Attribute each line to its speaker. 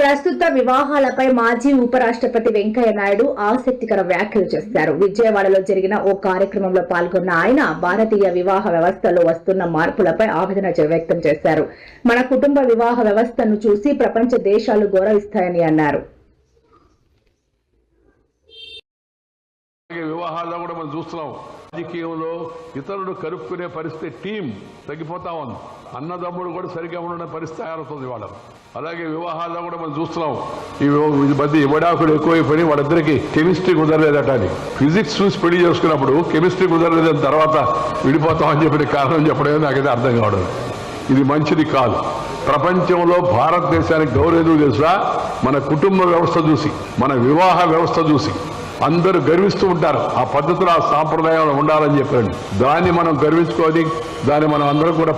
Speaker 1: ప్రస్తుత వివాహాలపై మాజీ ఉపరాష్ట్రపతి వెంకయ్య నాయుడు ఆసక్తికర వ్యాఖ్యలు చేశారు. విజయవాడలో జరిగిన ఓ కార్యక్రమంలో పాల్గొన్న ఆయన భారతీయ వివాహ వ్యవస్థలో వస్తున్న మార్పులపై ఆవేదన వ్యక్తం చేశారు. మన కుటుంబ వివాహ వ్యవస్థను చూసి ప్రపంచ దేశాలు గౌరవిస్తాయని అన్నారు
Speaker 2: అలాగే వివాహాల్లో కూడా మనం చూస్తున్నాం. రాజకీయంలో ఇతరులు కలుపుకునే పరిస్థితి టీం తగ్గిపోతా ఉంది. అన్నదమ్ముడు కూడా సరిగ్గా ఉండే పరిస్థితి తయారవుతుంది వాళ్ళకు అలాగే వివాహాల్లో కూడా మనం చూస్తున్నాం. ఈ మధ్య విడాకులు ఎక్కువైపోయి వాళ్ళిద్దరికి కెమిస్ట్రీ కుదరలేదట అని. ఫిజిక్స్ చూసి పెళ్ళి చేసుకున్నప్పుడు కెమిస్ట్రీ కుదరలేదని తర్వాత విడిపోతామని చెప్పిన కారణం చెప్పడమే నాకైతే అర్థం కావడం. ఇది మంచిది కాదు. ప్రపంచంలో భారతదేశానికి గౌరవం ఎందుకు తెలుసా? మన కుటుంబ వ్యవస్థ చూసి మన వివాహ వ్యవస్థ చూసి. అందరూ గర్విస్తూ ఉంటారు. ఆ పద్ధతులు ఆ సాంప్రదాయంలో ఉండాలని చెప్పారు దాన్ని మనం గర్వించుకోవాలి. దాన్ని మనం అందరం కూడా